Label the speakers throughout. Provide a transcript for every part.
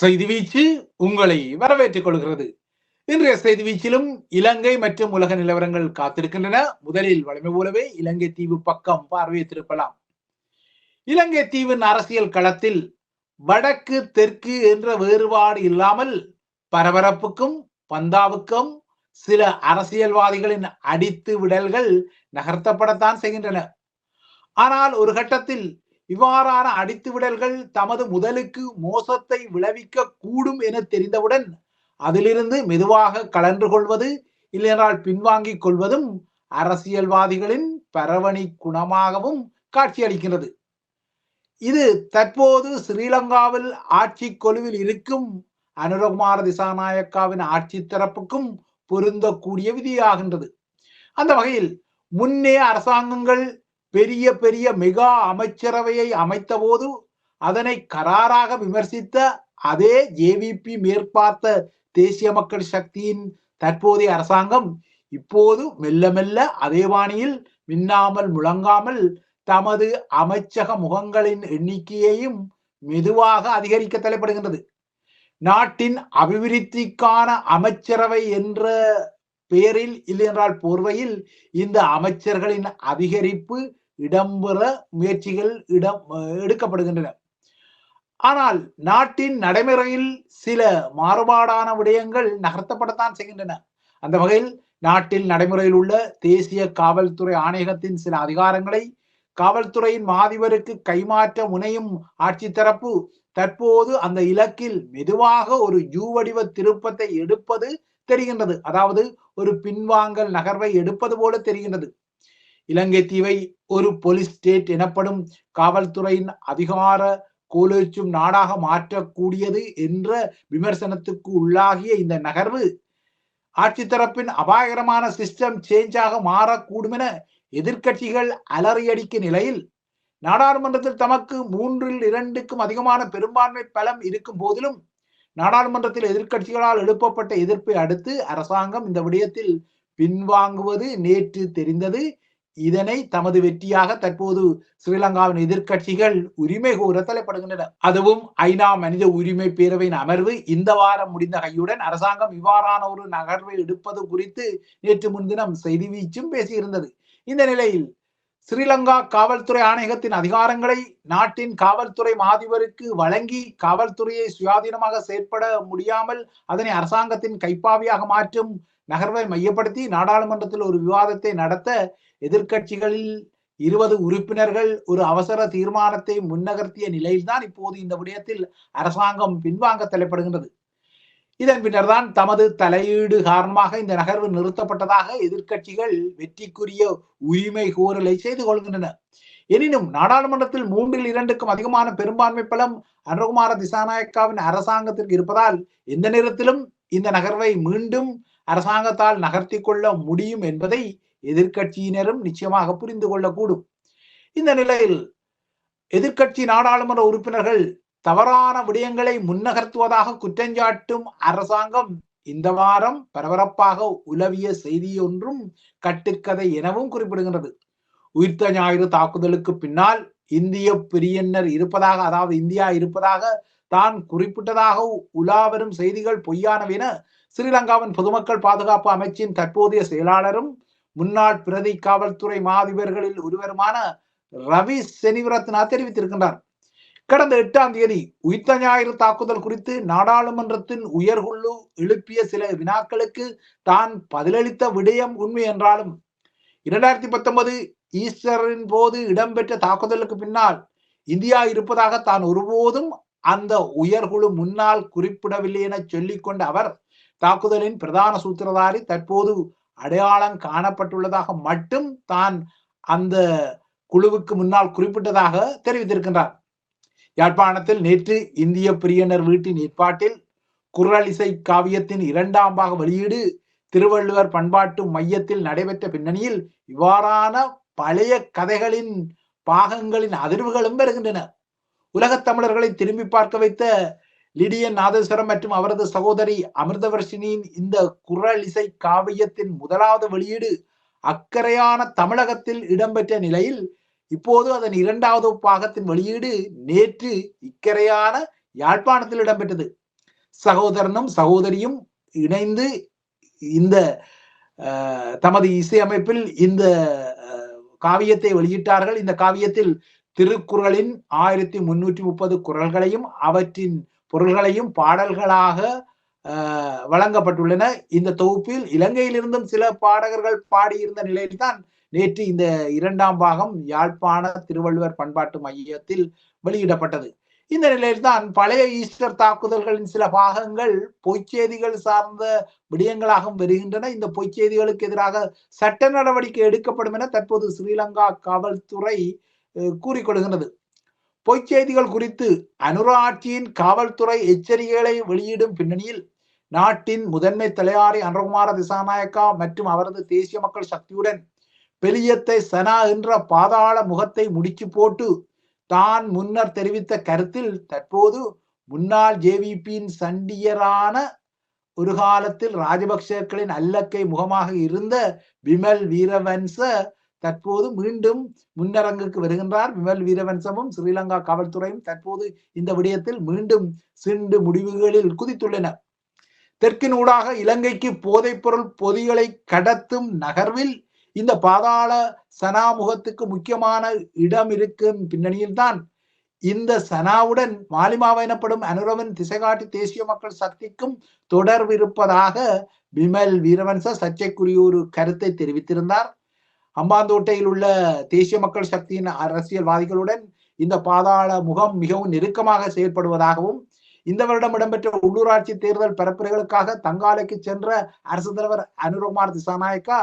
Speaker 1: செய்தி வீச்சு உங்களை வரவேற்றுக் கொள்கிறது. இன்றைய செய்தி வீச்சிலும் இலங்கை மற்றும் உலக நிலவரங்கள் காத்திருக்கின்றன. முதலில் வலிமை போலவே இலங்கை தீவு பக்கம் பார்வையிட்டிருக்கலாம் இலங்கை தீவின் அரசியல் களத்தில் வடக்கு தெற்கு என்ற வேறுபாடு இல்லாமல் பரபரப்புக்கும் பந்தாவுக்கும் சில அரசியல்வாதிகளின் அடித்து விடல்கள் நகர்த்தப்படத்தான் செய்கின்றன. ஆனால் ஒரு கட்டத்தில் இவ்வாறான அடித்து விடல்கள் தமது முதலுக்கு மோசத்தை விளைவிக்க கூடும் என தெரிந்தவுடன் அதிலிருந்து மெதுவாக கலன்று கொள்வது இல்லையென்றால் பின்வாங்கிக் கொள்வதும் அரசியல்வாதிகளின் பரவணி குணமாகவும் காட்சியளிக்கிறது இது தற்போது ஸ்ரீலங்காவில் ஆட்சி கொலுவில் இருக்கும் அனுரகுமார திசாநாயக்காவின் ஆட்சி தரப்புக்கும் பொருந்தக்கூடிய விதியாகின்றது. அந்த வகையில் முன்னே அரசாங்கங்கள் பெரிய பெரிய மெகா அமைச்சரவையை அமைத்த போது அதனை கராராக விமர்சித்த அதே ஜேவிபி மேற்பார்த்த தேசிய மக்கள் சக்தியின் தற்போதைய அரசாங்கம் இப்போது மெல்ல மெல்ல அதே வாணியில் மின்னாமல் முழங்காமல் தமது அமைச்சக முகங்களின் எண்ணிக்கையையும் மெதுவாக அதிகரிக்க தலைப்படுகின்றது. நாட்டின் அபிவிருத்திக்கான அமைச்சரவை என்ற பெயரில் இல்லையென்றால் போர்வையில் இந்த அமைச்சர்களின் அதிகரிப்பு இடம்பெற முயற்சிகள் இடம் எடுக்கப்படுகின்றன. ஆனால் நாட்டின் நடைமுறையில் சில மாறுபாடான விடயங்கள் நகர்த்தப்படத்தான் செய்கின்றன. அந்த வகையில் நாட்டில் நடைமுறையில் உள்ள தேசிய காவல்துறை ஆணையகத்தின் சில அதிகாரங்களை காவல்துறையின் மாதிபருக்கு கைமாற்ற முனையும் ஆட்சி தரப்பு தற்போது அந்த இலக்கில் மெதுவாக ஒரு யூ வடிவ திருப்பத்தை எடுப்பது தெரிகின்றது. அதாவது ஒரு பின்வாங்கல் நகர்வை எடுப்பது போல தெரிகின்றது. இலங்கை தீவை ஒரு போலீஸ் ஸ்டேட் எனப்படும் காவல்துறையின் அதிகார கோலோச்சும் நாடாக மாற்றக்கூடியது என்ற விமர்சனத்துக்கு உள்ளாகிய இந்த நகர்வு ஆட்சி தரப்பின் அபாயகரமான சிஸ்டம் சேஞ்சாக மாறக்கூடும் என எதிர்கட்சிகள் அலறியடிக்க நிலையில் நாடாளுமன்றத்தில் தமக்கு மூன்றில் இரண்டுக்கும் அதிகமான பெரும்பான்மை பலம் இருக்கும் போதிலும் நாடாளுமன்றத்தில் எதிர்கட்சிகளால் எழுப்பப்பட்ட எதிர்ப்பை அடுத்து அரசாங்கம் இந்த விடயத்தில் பின்வாங்குவது நேற்று தெரிந்தது. இதனை தமது வெற்றியாக தற்போது ஸ்ரீலங்காவின் எதிர்கட்சிகள் உரிமை கோர தலைப்படுகின்றன. அதுவும் ஐநா மனித உரிமை பேரவையின் அமர்வு இந்த வாரம் முடிந்த கையுடன் அரசாங்கம் இவ்வாறான ஒரு நகர்வை எடுப்பது குறித்து நேற்று முன்தினம் செய்தி வீச்சும் பேசியிருந்தது. இந்த நிலையில் ஸ்ரீலங்கா காவல்துறை ஆணையகத்தின் அதிகாரங்களை நாட்டின் காவல்துறை மாதிபருக்கு வழங்கி காவல்துறையை சுயாதீனமாக செயற்பட முடியாமல் அதனை அரசாங்கத்தின் கைப்பாவியாக மாற்றும் நகர்வை மையப்படுத்தி நாடாளுமன்றத்தில் ஒரு விவாதத்தை நடத்த எதிர்கட்சிகளில் இருபது உறுப்பினர்கள் ஒரு அவசர தீர்மானத்தை முன்னகர்த்திய நிலையில்தான் இப்போது இந்த விடயத்தில் அரசாங்கம் பின்வாங்க தலைப்படுகின்றது. இதன் பின்னர் தான் தமது தலையீடு காரணமாக இந்த நகர்வு நிறுத்தப்பட்டதாக எதிர்கட்சிகள் வெற்றிக்குரிய உரிமை கோரலை செய்து கொள்கின்றன. எனினும் நாடாளுமன்றத்தில் மூன்றில் இரண்டுக்கும் அதிகமான பெரும்பான்மை பலம் அனுகுமார திசாநாயக்காவின் அரசாங்கத்திற்கு இருப்பதால் எந்த நேரத்திலும் இந்த நகர்வை மீண்டும் அரசாங்கத்தால் நகர்த்தி கொள்ள முடியும் என்பதை எதிர்கட்சியினரும் நிச்சயமாக புரிந்து கொள்ளக்கூடும். இந்த நிலையில் எதிர்கட்சி நாடாளுமன்ற உறுப்பினர்கள் தவறான விடயங்களை முன்னகர்த்துவதாக குற்றஞ்சாட்டும் அரசாங்கம் இந்த வாரம் பரபரப்பாக உலவிய செய்தி ஒன்றும் கட்டுக்கதை எனவும் குறிப்பிடுகின்றது. உயிர்த்த ஞாயிறு தாக்குதலுக்கு பின்னால் இந்திய பிரியன்னர் இருப்பதாக அதாவது இந்தியா இருப்பதாக தான் குறிப்பிட்டதாக உலாவரும் செய்திகள் பொய்யானவென ஸ்ரீலங்காவின் பொதுமக்கள் பாதுகாப்பு அமைச்சின் தற்போதைய செயலாளரும் முன்னாள் பிரதி காவல்துறை மாதிபர்களில் ஒருவருமான ரவி செனிவரத்னா தெரிவித்திருக்கின்றார். கடந்த எட்டாம் தேதி உயிர்த்த ஞாயிறு தாக்குதல் குறித்து நாடாளுமன்றத்தின் உயர்குழு எழுப்பிய சில வினாக்களுக்கு தான் பதிலளித்த விடயம் உண்மை என்றாலும் இரண்டாயிரத்தி பத்தொன்பது ஈஸ்டரின் போது இடம்பெற்ற தாக்குதலுக்கு பின்னால் இந்தியா இருப்பதாக தான் ஒருபோதும் அந்த உயர்குழு முன்னால் குறிப்பிடவில்லை என சொல்லிக்கொண்ட அவர் தாக்குதலின் பிரதான சூத்திரதாரி தற்போது அடையாளம் காணப்பட்டுள்ளதாக மட்டும் தான் அந்த குழுவுக்கு முன்னால் குறிப்பிட்டதாக தெரிவித்திருக்கின்றார். யாழ்ப்பாணத்தில் நேற்று இந்திய பிரியனர் வீட்டின் ஏற்பாட்டில் குரலிசை காவியத்தின் இரண்டாம் பாக வெளியீடு திருவள்ளுவர் பண்பாட்டு மையத்தில் நடைபெற்ற பின்னணியில் இவ்வாறான பழைய கதைகளின் பாகங்களின் அதிர்வுகளும் வருகின்றன. உலகத் தமிழர்களை திரும்பி பார்க்க வைத்த லிடியன் நாதேஸ்வரம் மற்றும் அவரது சகோதரி அமிர்தவர்ஷினியின் இந்த குரல் இசை காவியத்தின் முதலாவது வெளியீடு அக்கறையான தமிழகத்தில் இடம்பெற்ற நிலையில் இப்போது அதன் இரண்டாவது பாகத்தின் வெளியீடு நேற்று இக்கரையான யாழ்ப்பாணத்தில் இடம்பெற்றது. சகோதரனும் சகோதரியும் இணைந்து இந்த தமது இசையமைப்பில் இந்த காவியத்தை வெளியிட்டார்கள். இந்த காவியத்தில் திருக்குறளின் ஆயிரத்தி முன்னூற்றி முப்பது குரல்களையும் அவற்றின் பொருள்களையும் பாடல்களாக வழங்கப்பட்டுள்ளன. இந்த தொகுப்பில் இலங்கையிலிருந்தும் சில பாடகர்கள் பாடியிருந்த நிலையில்தான் நேற்று இந்த இரண்டாம் பாகம் யாழ்ப்பாண திருவள்ளுவர் பண்பாட்டு மையத்தில் வெளியிடப்பட்டது. இந்த நிலையில்தான் பழைய ஈஸ்டர் தாக்குதல்களின் சில பாகங்கள் பொய்ச்செய்திகள் சார்ந்த விடயங்களாகவும் வருகின்றன. இந்த பொய்ச்செய்திகளுக்கு எதிராக சட்ட நடவடிக்கை எடுக்கப்படும் என தற்போது ஸ்ரீலங்கா காவல்துறை கூறிக்கொள்கின்றது. பொய்ச்செய்திகள் குறித்து அனுராட்சியின் காவல்துறை எச்சரிக்கைகளை வெளியிடும் பின்னணியில் நாட்டின் முதன்மை தலையாரி அனுகுமார திசாநாயக்கா மற்றும் அவரது தேசிய மக்கள் சக்தியுடன் பெலியத்தை சனா என்ற பாதாள முகத்தை முடிச்சு போட்டு தான் முன்னர் தெரிவித்த கருத்தில் தற்போது முன்னாள் ஜேவிபியின் சண்டியரான ஒரு காலத்தில் ராஜபக்சர்களின் அல்லக்கை முகமாக இருந்த விமல் வீரவன்ச தற்போது மீண்டும் முன்னரங்குக்கு வருகின்றார் விமல் வீரவன்சமும் ஸ்ரீலங்கா காவல்துறையும் தற்போது இந்த விடயத்தில் மீண்டும் சிண்டு முடிவுகளில் குதித்துள்ளன. தெற்கின் ஊடாக இலங்கைக்கு போதைப்பொருள் பொதிகளை கடத்தும் நகர்வில் இந்த பாதாள சனாமுகத்துக்கு முக்கியமான இடம் இருக்கும் பின்னணியில்தான் இந்த சனாவுடன் மாலிமாவ எனப்படும் அனுரவன் திசைகாட்டி தேசிய மக்கள் சக்திக்கும் தொடர்பு இருப்பதாக விமல் வீரவன்ச சர்ச்சைக்குரிய ஒரு கருத்தை தெரிவித்திருந்தார். அம்பாந்தோட்டையில் உள்ள தேசிய மக்கள் சக்தியின் அரசியல்வாதிகளுடன் இந்த பாதாள முகம் மிகவும் நெருக்கமாக செயல்படுவதாகவும் இந்த வருடம் இடம்பெற்ற உள்ளூராட்சி தேர்தல் பரப்புரைகளுக்காக தங்காலைக்கு சென்ற அரசு தலைவர் அனுரகுமார் திசாநாயக்கா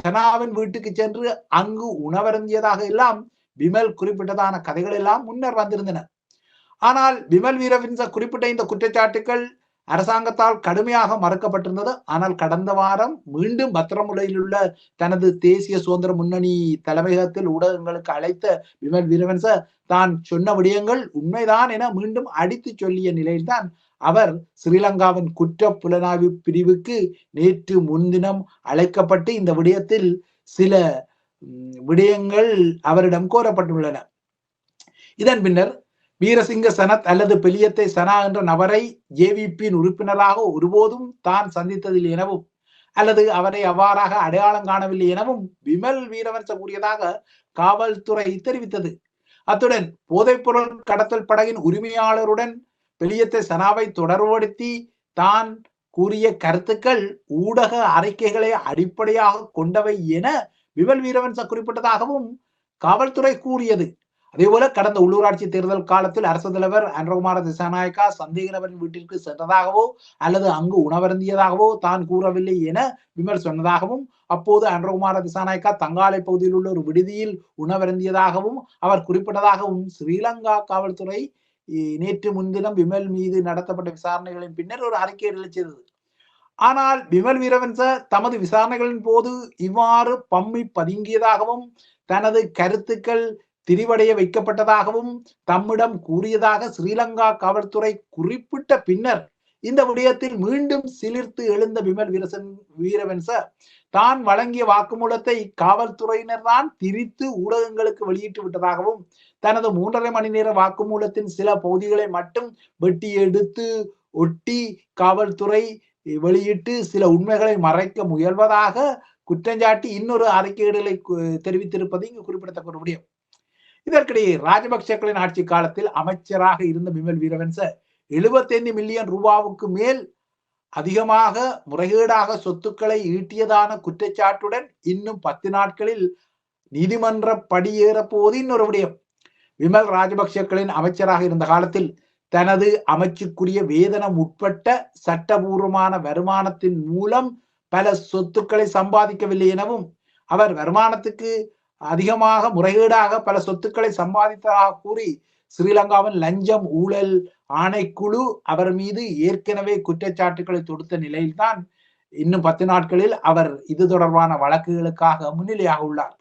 Speaker 1: சனாவின் வீட்டுக்கு சென்று அங்கு உணவருந்தியதாக எல்லாம் விமல் குறிப்பிட்டதான கதைகள் எல்லாம் முன்னர் வந்திருந்தன. ஆனால் விமல் வீரவின்ச குறிப்பிட்ட இந்த குற்றச்சாட்டுகள் அரசாங்கத்தால் கடுமையாக மறுக்கப்பட்டிருந்தது. ஆனால் கடந்த வாரம் மீண்டும் பத்திரமுலையில் உள்ள தனது தேசிய சுதந்திர முன்னணி தலைமையகத்தில் ஊடகங்களுக்கு அழைத்த விமல் வீரவன்ச தான் சொன்ன விடயங்கள் உண்மைதான் என மீண்டும் அடித்து சொல்லிய நிலையில்தான் அவர் ஸ்ரீலங்காவின் குற்ற புலனாய்வு பிரிவுக்கு நேற்று முன்தினம் அழைக்கப்பட்டு இந்த விடயத்தில் சில விடயங்கள் அவரிடம் கோரப்பட்டுள்ளன. இதன் பின்னர் வீரசிங்க சனத் அல்லது பெலியத்தை சனா என்ற நபரை ஜேவிபியின் உறுப்பினராக ஒருபோதும் தான் சந்தித்ததில் எனவும் அல்லது அவரை அவ்வாறாக அடையாளம் காணவில்லை எனவும் விமல் வீரவன்ச கூறியதாக காவல்துறை தெரிவித்தது. அத்துடன் போதைப்பொருள் கடத்தல் படகின் உரிமையாளருடன் பெலியத்தை சனாவை தொடர்புபடுத்தி தான் கூறிய கருத்துக்கள் ஊடக அறிக்கைகளை அடிப்படையாக கொண்டவை என விமல் வீரவன்ச குறிப்பிட்டதாகவும் காவல்துறை கூறியது. அதே போல கடந்த உள்ளூராட்சி தேர்தல் காலத்தில் அரசு தலைவர் அன்றகுமார திசாநாயக்கா சந்தேக நபரின் வீட்டிற்கு சென்றதாகவோ அல்லது அங்கு உணவருந்தியதாகவோ தான் கூறவில்லை என விமர் சொன்னதாகவும் அப்போது அன்றகுமார திசாநாயக்கா தங்காலை பகுதியில் உள்ள ஒரு விடுதியில் உணவருந்தியதாகவும் அவர் குறிப்பிட்டதாகவும் ஸ்ரீலங்கா காவல்துறை நேற்று முன்தினம் விமல் மீது நடத்தப்பட்ட விசாரணைகளின் பின்னர் ஒரு அறிக்கை வெளிச்சது ஆனால் விமல் வீரவன்ச தமது விசாரணைகளின் போது இவ்வாறு பம்மி பதுங்கியதாகவும் தனது கருத்துக்கள் திரிவடைய வைக்கப்பட்டதாகவும் தம்மிடம் கூறியதாக ஸ்ரீலங்கா காவல்துறை குறிப்பிட்ட பின்னர் இந்த விடயத்தில் மீண்டும் சிலிர்த்து எழுந்த விமல் வீரசன் வீரவன்ச தான் வழங்கிய வாக்குமூலத்தை காவல்துறையினர் தான் திரித்து ஊடகங்களுக்கு வெளியிட்டு விட்டதாகவும் தனது மூன்றரை மணி நேர வாக்குமூலத்தின் சில பகுதிகளை மட்டும் வெட்டி எடுத்து ஒட்டி காவல்துறை வெளியிட்டு சில உண்மைகளை மறைக்க முயல்வதாக குற்றஞ்சாட்டி இன்னொரு அறிக்கையிடலை தெரிவித்திருப்பது இங்கு குறிப்பிடத்தக்க முடியும் இதற்கிடையே ராஜபக்சேக்களின் ஆட்சி காலத்தில் அமைச்சராக இருந்த விமல் வீரவன்ச எழுபத்தைந்து மில்லியன் ரூபாவுக்கு மேல் அதிகமாக முறைகேடாக சொத்துக்களை ஈட்டியதான குற்றச்சாட்டுடன் இன்னும் பத்து நாட்களில் நீதிமன்ற படியேற போது இன்னொரு விடயம். விமல் ராஜபக்சேக்களின் அமைச்சராக இருந்த காலத்தில் தனது அமைச்சுக்குரிய வேதனம் உட்பட்ட சட்டபூர்வமான வருமானத்தின் மூலம் பல சொத்துக்களை சம்பாதிக்கவில்லை எனவும் அவர் வருமானத்துக்கு அதிகமாக முறைகேடாக பல சொத்துக்களை சம்பாதித்ததாக கூறி ஸ்ரீலங்காவின் லஞ்சம் ஊழல் ஆணைக்குழு அவர் மீது ஏற்கனவே குற்றச்சாட்டுகளை தொடுத்த நிலையில்தான் இன்னும் பத்து நாட்களில் அவர் இது தொடர்பான வழக்குகளுக்காக முன்னிலையாக உள்ளார்.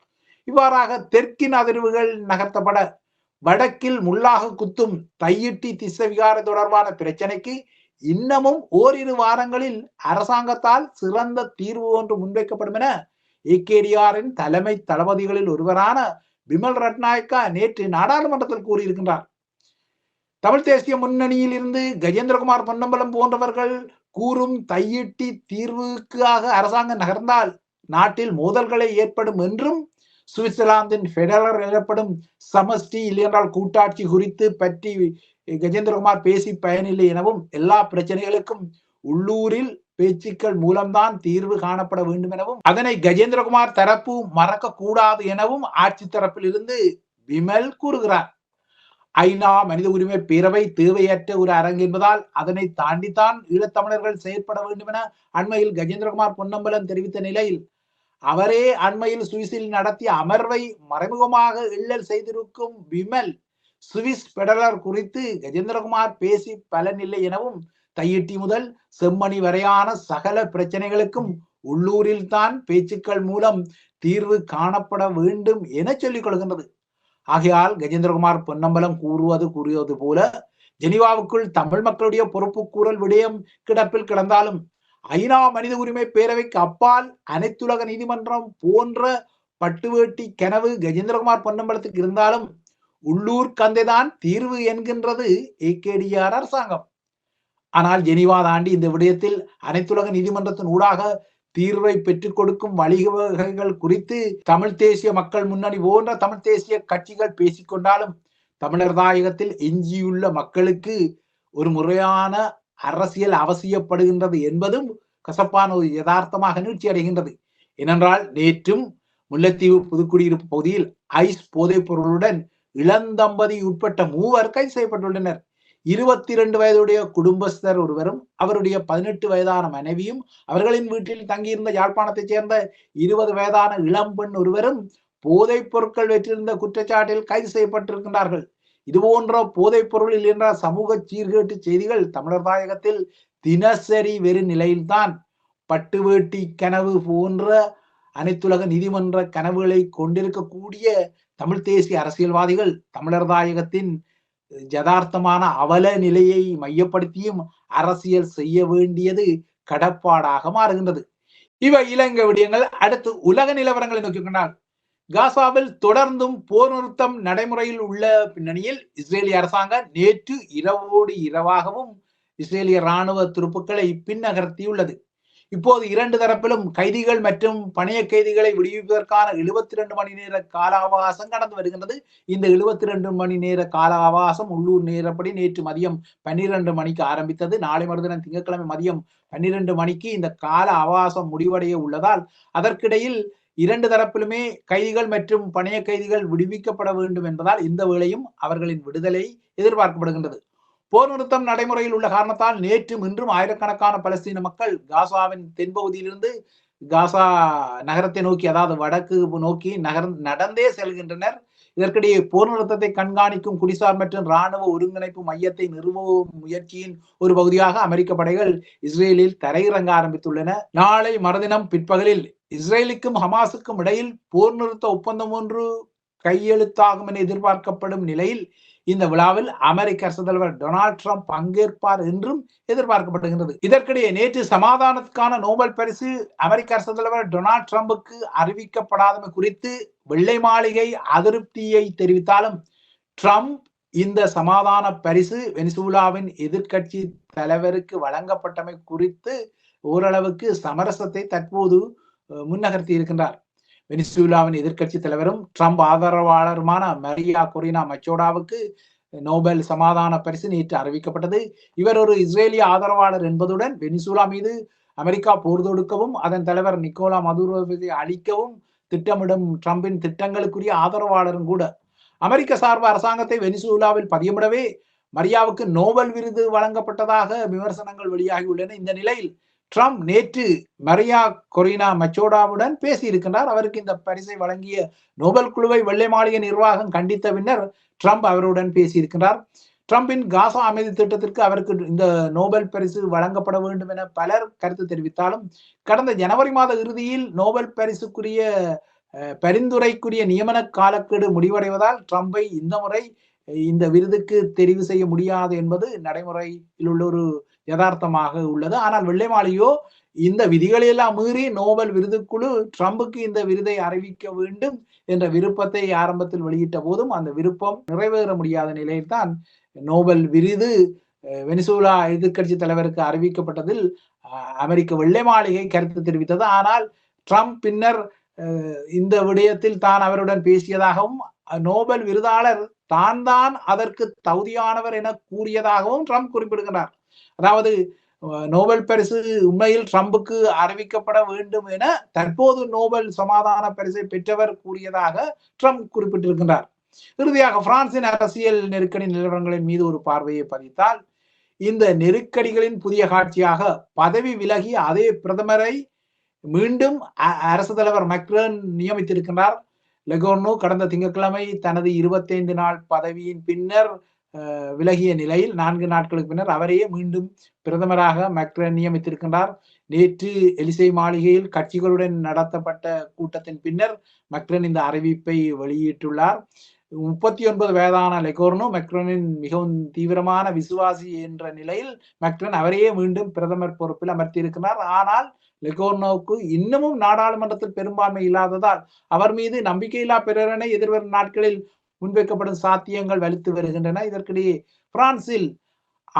Speaker 1: இவ்வாறாக தெற்கின் அதிர்வுகள் நகர்த்தப்பட வடக்கில் முள்ளாக குத்தும் தையிட்டி திசவிகார தொடர்பான பிரச்சனைக்கு இன்னமும் ஓரிரு வாரங்களில் அரசாங்கத்தால் சிறந்த தீர்வு ஒன்று முன்வைக்கப்படும் என ஏகேடிஆரின் தலைமை தளபதிகளில் ஒருவரான பிமல் ரட்நாயக்கா நேற்று நாடாளுமன்றத்தில் கூறியிருக்கின்றார். தமிழ் தேசிய முன்னணியில் இருந்து கஜேந்திரகுமார் பொன்னம்பலம் போன்றவர்கள் கூறும் தையிட்டி தீர்வுக்காக அரசாங்கம் நகர்ந்தால் நாட்டில் மோதல்களை ஏற்படும் என்றும் சுவிட்சர்லாந்தின் பெடரர் எனப்படும் சமஷ்டி இல்லையென்றால் கூட்டாட்சி குறித்து பற்றி கஜேந்திரகுமார் பேசி பயனில்லை எனவும் எல்லா பிரச்சனைகளுக்கும் உள்ளூரில் பேச்சுக்கள் மூலம்தான் தீர்வு காணப்பட வேண்டும் எனவும் அதனை கஜேந்திரகுமார் தரப்பு மறக்க கூடாது எனவும் ஆட்சி தரப்பில் இருந்து விமல் கூறுகிறார். ஐநா மனித உரிமை பேரவை தேவையற்ற ஒரு அரங்கு என்பதால் அதனை தாண்டித்தான் ஈழத்தமிழர்கள் செயற்பட வேண்டும் என அண்மையில் கஜேந்திரகுமார் பொன்னம்பலம் தெரிவித்த நிலையில் அவரே அண்மையில் சுவிஸில் நடத்திய அமர்வை மறைமுகமாக இல்லல் செய்திருக்கும் விமல் சுவிஸ் பெடரர் குறித்து கஜேந்திரகுமார் பேசி பலனில்லை எனவும் தையிட்டி முதல் செம்மணி வரையான சகல பிரச்சனைகளுக்கும் உள்ளூரில் தான் பேச்சுக்கள் மூலம் தீர்வு காணப்பட வேண்டும் என சொல்லிக் கொள்கின்றது. ஆகையால் கஜேந்திரகுமார் பொன்னம்பலம் கூறுவது கூறியது போல ஜெனிவாவுக்குள் தமிழ் மக்களுடைய பொறுப்பு கூறல் விடயம் கிடப்பில் கிடந்தாலும் ஐநா மனித உரிமை பேரவைக்கு அப்பால் அனைத்துலக நீதிமன்றம் போன்ற பட்டுவேட்டி கனவு கஜேந்திரகுமார் பொன்னம்பலத்துக்கு இருந்தாலும் உள்ளூர் கந்தைதான் தீர்வு என்கின்றது ஏகேடிஆர் அரசாங்கம். ஆனால் ஜெனிவா தாண்டி இந்த விடயத்தில் அனைத்துலக நீதிமன்றத்தின் ஊடாக தீர்வை பெற்றுக் கொடுக்கும் வழிவகைகள் குறித்து தமிழ் தேசிய மக்கள் முன்னணி போன்ற தமிழ் தேசிய கட்சிகள் பேசிக்கொண்டாலும் தமிழர் தாயகத்தில் எஞ்சியுள்ள மக்களுக்கு ஒரு முறையான அரசியல் அவசியப்படுகின்றது என்பதும் கசப்பான ஒரு யதார்த்தமாக நீட்சி அடைகின்றது. ஏனென்றால் நேற்றும் முல்லைத்தீவு புதுக்குடியிருப்பு பகுதியில் ஐஸ் போதைப் பொருளுடன் இளந்தம்பதி உட்பட்ட மூவர் கைது செய்யப்பட்டுள்ளனர். இருபத்தி இரண்டு வயதுடைய குடும்பஸ்தர் ஒருவரும் அவருடைய பதினெட்டு வயதான மனைவியும் அவர்களின் வீட்டில் தங்கியிருந்த யாழ்ப்பாணத்தைச் சேர்ந்த இருபது வயதான இளம்பெண் ஒருவரும் போதைப் பொருட்கள் வெற்றிருந்த குற்றச்சாட்டில் கைது செய்யப்பட்டிருக்கின்றார்கள். இது போன்ற போதைப் பொருளில் என்ற சமூக சீர்கேட்டு செய்திகள் தமிழர் தாயகத்தில் தினசரி வெறும் நிலையில்தான். பட்டு வேட்டி கனவு போன்ற அனைத்துலக நீதிமன்ற கனவுகளை கொண்டிருக்கக்கூடிய தமிழ் தேசிய அரசியல்வாதிகள் தமிழர் தாயகத்தின் யதார்த்தமான அவல நிலையை மையப்படுத்தியும் அரசியல் செய்ய வேண்டியது கடப்பாடாக மாறுகின்றது. இவை இலங்கை விடயங்கள் அடுத்து உலக நிலவரங்களை நோக்கி காசாவில் தொடர்ந்தும் போர் நிறுத்தம் நடைமுறையில் உள்ள பின்னணியில் இஸ்ரேலிய அரசாங்கம் நேற்று இரவோடு இரவாகவும் இஸ்ரேலிய ராணுவ துருப்புக்களை பின்னகர்த்தியுள்ளது. இப்போது இரண்டு தரப்பிலும் கைதிகள் மற்றும் பணைய கைதிகளை விடுவிப்பதற்கான எழுபத்தி ரெண்டு மணி நேர கால அவகாசம் கடந்து வருகின்றது. இந்த எழுபத்தி ரெண்டு மணி நேர கால அவகாசம் உள்ளூர் நேரப்படி நேற்று மதியம் பன்னிரண்டு மணிக்கு ஆரம்பித்தது. நாளை மறுதினம் திங்கட்கிழமை மதியம் பன்னிரண்டு மணிக்கு இந்த கால அவகாசம் முடிவடைய உள்ளதால் அதற்கிடையில் இரண்டு தரப்பிலுமே கைதிகள் மற்றும் பணைய கைதிகள் விடுவிக்கப்பட வேண்டும் என்பதால் இந்த வேளையும் அவர்களின் விடுதலை எதிர்பார்க்கப்படுகின்றது. போர் நிறுத்தம் நடைமுறையில் உள்ள காரணத்தால் நேற்றும் இன்றும் ஆயிரக்கணக்கான பலஸ்தீன மக்கள் காசாவின் தென்பகுதியிலிருந்து காசா நகரத்தை நோக்கி அதாவது வடக்கு நோக்கி நகர் நடந்தே செல்கின்றனர். இதற்கிடையே போர் நிறுத்தத்தை கண்காணிக்கும் குடிசார் மற்றும் ராணுவ ஒருங்கிணைப்பு மையத்தை நிறுவும் முயற்சியின் ஒரு பகுதியாக அமெரிக்க படைகள் இஸ்ரேலில் தரையிறங்க ஆரம்பித்துள்ளன. நாளை மறுதினம் பிற்பகலில் இஸ்ரேலுக்கும் ஹமாஸுக்கும் இடையில் போர் நிறுத்த ஒப்பந்தம் ஒன்று கையெழுத்தாகும் என எதிர்பார்க்கப்படும் நிலையில் இந்த விழாவில் அமெரிக்க அரசு தலைவர் டொனால்ட் ட்ரம்ப் பங்கேற்பார் என்றும் எதிர்பார்க்கப்படுகின்றது. இதற்கிடையே நேற்று சமாதானத்துக்கான நோபல் பரிசு அமெரிக்க அரசு தலைவர் டொனால்ட் ட்ரம்புக்கு அறிவிக்கப்படாதமை குறித்து வெள்ளை மாளிகை அதிருப்தியை தெரிவித்தாலும் ட்ரம்ப் இந்த சமாதான பரிசு வெனிசூலாவின் எதிர்கட்சி தலைவருக்கு வழங்கப்பட்டமை குறித்து ஓரளவுக்கு சமரசத்தை தற்போது முன்னகர்த்தி இருக்கின்றார் வெனிசூலாவின் எதிர்கட்சி தலைவரும் ட்ரம்ப் ஆதரவாளருமான மரியா கொரினா மச்சோடாவுக்கு நோபல் சமாதான பரிசு நேற்று அறிவிக்கப்பட்டது. இவர் ஒரு இஸ்ரேலிய ஆதரவாளர் என்பதுடன் வெனிசூலா மீது அமெரிக்கா போர் தொடுக்கவும் அதன் தலைவர் நிக்கோலா மதுரோவை அழிக்கவும் திட்டமிடும் ட்ரம்பின் திட்டங்களுக்குரிய ஆதரவாளரும் கூட. அமெரிக்க சார்பு அரசாங்கத்தை வெனிசூலாவில் பதியமிடவே மரியாவுக்கு நோபல் விருது வழங்கப்பட்டதாக விமர்சனங்கள் வெளியாகியுள்ளன. இந்த நிலையில் ட்ரம்ப் நேற்று மரியா கொரினா மச்சோடாவுடன் பேசியிருக்கின்றார். அவருக்கு இந்த பரிசை வழங்கிய நோபல் குழுவை வெள்ளை மாளிகை நிர்வாகம் கண்டித்த பின்னர் ட்ரம்ப் அவருடன் பேசியிருக்கிறார் ட்ரம்பின் காசா அமைதி திட்டத்திற்கு அவருக்கு இந்த நோபல் பரிசு வழங்கப்பட வேண்டும் என பலர் கருத்து தெரிவித்தாலும் கடந்த ஜனவரி மாத இறுதியில் நோபல் பரிசுக்குரிய பரிந்துரைக்குரிய நியமன காலக்கெடு முடிவடைவதால் ட்ரம்பை இந்த முறை இந்த விருதுக்கு தெரிவு செய்ய முடியாது என்பது நடைமுறையில் உள்ள ஒரு யதார்த்தமாக உள்ளது. ஆனால் வெள்ளை மாளிகையோ இந்த விதிகளையெல்லாம் மீறி நோபல் விருதுக்குழு ட்ரம்புக்கு இந்த விருதை அறிவிக்க வேண்டும் என்ற விருப்பத்தை ஆரம்பத்தில் வெளியிட்ட போதும் அந்த விருப்பம் நிறைவேற முடியாத நிலையில்தான் நோபல் விருது வெனிசூலா எதிர்கட்சி எதிர்க்கட்சி தலைவருக்கு அறிவிக்கப்பட்டதில் அமெரிக்க வெள்ளை மாளிகை கருத்து தெரிவித்தது. ஆனால் ட்ரம்ப் பின்னர் இந்த விடயத்தில் தான் அவருடன் பேசியதாகவும் நோபல் விருதாளர் தான் தான் அதற்கு தகுதியானவர் என கூறியதாகவும் ட்ரம்ப் குறிப்பிடுகிறார் அதாவது நோபல் பரிசு உண்மையில் ட்ரம்புக்கு அறிவிக்கப்பட வேண்டும் என தற்போது நோபல் சமாதான பரிசை பெற்றவர் கூறியதாக ட்ரம்ப் குறிப்பிட்டிருக்கின்றார். இறுதியாக பிரான்சின் அரசியல் நெருக்கடி நிலவரங்களின் மீது ஒரு பார்வையை பதித்தால் இந்த நெருக்கடிகளின் புதிய காட்சியாக பதவி விலகி அதே பிரதமரை மீண்டும் அரசு தலைவர் மக்ரன் நியமித்திருக்கிறார் லெகோர்னோ கடந்த திங்கட்கிழமை தனது இருபத்தைந்து நாள் பதவியின் பின்னர் விலகிய நிலையில் நான்கு நாட்களுக்கு பின்னர் அவரையே மீண்டும் பிரதமராக மக்ரன் நியமித்திருக்கின்றார். நேற்று எலிசை மாளிகையில் கட்சிகளுடன் நடத்தப்பட்ட கூட்டத்தின் பின்னர் மக்ரன் இந்த அறிவிப்பை வெளியிட்டுள்ளார். முப்பத்தி ஒன்பது வயதான லெகோர்னோ மெக்ரனின் மிகவும் தீவிரமான விசுவாசி என்ற நிலையில் மெக்ரன் அவரையே மீண்டும் பிரதமர் பொறுப்பில் அமர்த்தியிருக்கிறார். ஆனால் லெகோர்னோவுக்கு இன்னமும் நாடாளுமன்றத்தில் பெரும்பான்மை இல்லாததால் அவர் மீது நம்பிக்கையில்லா பிறரனை எதிர்வரும் நாட்களில் முன்வைக்கப்படும் சாத்தியங்கள் வலித்து வருகின்றன. இதற்கிடையே பிரான்சில்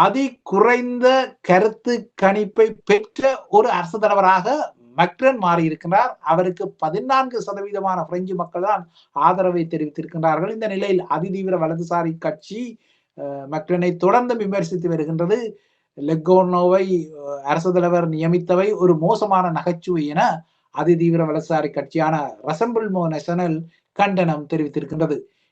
Speaker 1: அதி குறைந்த கருத்து கணிப்பை பெற்ற ஒரு அரசு தலைவராக மக்ரன் மாறியிருக்கிறார். அவருக்கு பதினான்கு சதவீதமான பிரெஞ்சு மக்கள் தான் ஆதரவை தெரிவித்திருக்கின்றார்கள். இந்த நிலையில் அதிதீவிர வலதுசாரி கட்சி மக்ரனை தொடர்ந்து விமர்சித்து வருகின்றது. லெக்கோனோவை அரசு தலைவர் நியமித்தவை ஒரு மோசமான நகைச்சுவை என அதிதீவிர வலதுசாரி கட்சியான ரசம்பிள்மோ நேஷனல் கண்டனம் தெரிவித்திருக்கின்றது.